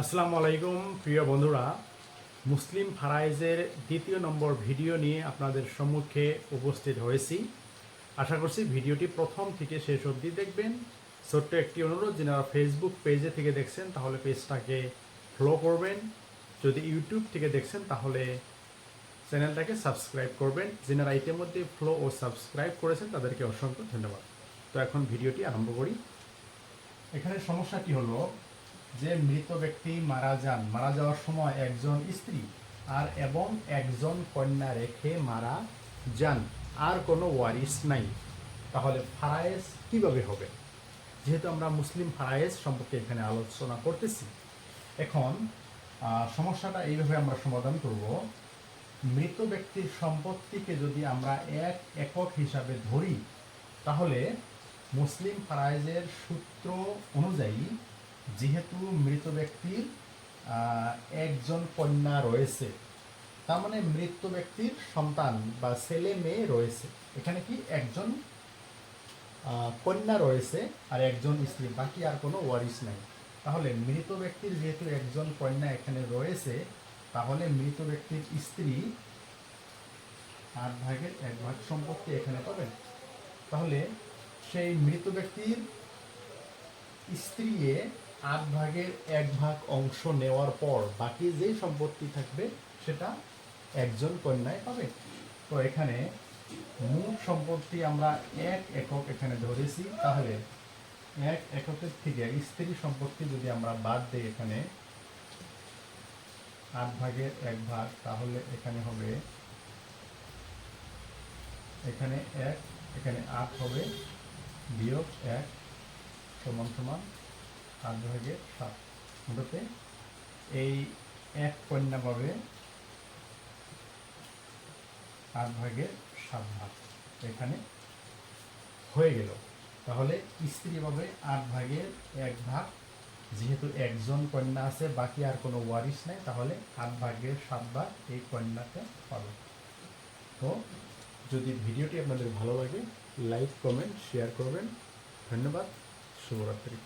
আসসালামু আলাইকুম, প্রিয় বন্ধুরা। মুসলিম ফারাইজের দ্বিতীয় নম্বর ভিডিও নিয়ে আপনাদের সম্মুখে উপস্থিত হয়েছি। আশা করছি ভিডিওটি প্রথম থেকে শেষ অবধি দেখবেন। ছোট্ট একটি অনুরোধ যারা ফেসবুক পেজে থেকে দেখছেন, তাহলে পেজটাকে ফলো করবেন। যদি ইউটিউব থেকে দেখছেন, তাহলে চ্যানেলটাকে সাবস্ক্রাইব করবেন। যারা ইতিমধ্যে ফলো ও সাবস্ক্রাইব করেছেন, তাদেরকে অসংখ্য ধন্যবাদ। তো এখন ভিডিওটি আরম্ভ করি। এখানে সমস্যাটি হলো যে মৃত ব্যক্তি মারা যান, মারা যাওয়ার সময় একজন স্ত্রী আর এবং একজন কন্যা রেখে মারা যান। আর কোনো ওয়ারিস নাই। তাহলে ফারায়েজ কীভাবে হবে? যেহেতু আমরা মুসলিম ফারায়েজ সম্পর্কে এখানে আলোচনা করতেছি। এখন সমস্যাটা এইভাবে আমরা সমাধান করব। মৃত ব্যক্তির সম্পত্তিকে যদি আমরা এক একক হিসাবে ধরি, তাহলে মুসলিম ফারায়েজের সূত্র অনুযায়ী যেহেতু মৃত ব্যক্তির একজন কন্যা রয়েছে, তার মানে মৃত ব্যক্তির সন্তান বা ছেলে মেয়ে রয়েছে। এখানে কি একজন কন্যা রয়েছে আর একজন স্ত্রী, বাকি আর কোনো ওয়ারিস নাই। তাহলে মৃত ব্যক্তির যেহেতু একজন কন্যা এখানে রয়েছে, তাহলে মৃত ব্যক্তির স্ত্রী আট ভাগের এক ভাগ সম্পত্তি এখানে পাবেন। তাহলে সেই মৃত ব্যক্তির স্ত্রীয়ে আট ভাগের এক ভাগ অংশ নেওয়ার পর বাকি যেই সম্পত্তি থাকবে, সেটা একজন কন্যায় পাবে। তো এখানে মোট সম্পত্তি আমরা এক একক এখানে ধরেছি। তাহলে এক এককের থেকে স্ত্রী সম্পত্তি যদি আমরা বাদ দিই এখানে, আট ভাগের এক ভাগ, তাহলে এখানে হবে, এখানে এক, এখানে আট হবে, বিয়োগ এক সমান সমান আট ভাগের সাত। মূলত এই এক কন্যা পাবে আট ভাগের সাত ভাগ। এখানে হয়ে গেল। তাহলে স্ত্রী পাবে আট ভাগের এক ভাগ। যেহেতু একজন কন্যা আছে, বাকি আর কোনো ওয়ারিশ নেই, তাহলে আট ভাগের সাত ভাগ এই কন্যাটা পাবে। তো যদি ভিডিওটি আপনাদের ভালো লাগে, লাইক, কমেন্ট, শেয়ার করবেন। ধন্যবাদ। শুভরাত্রি।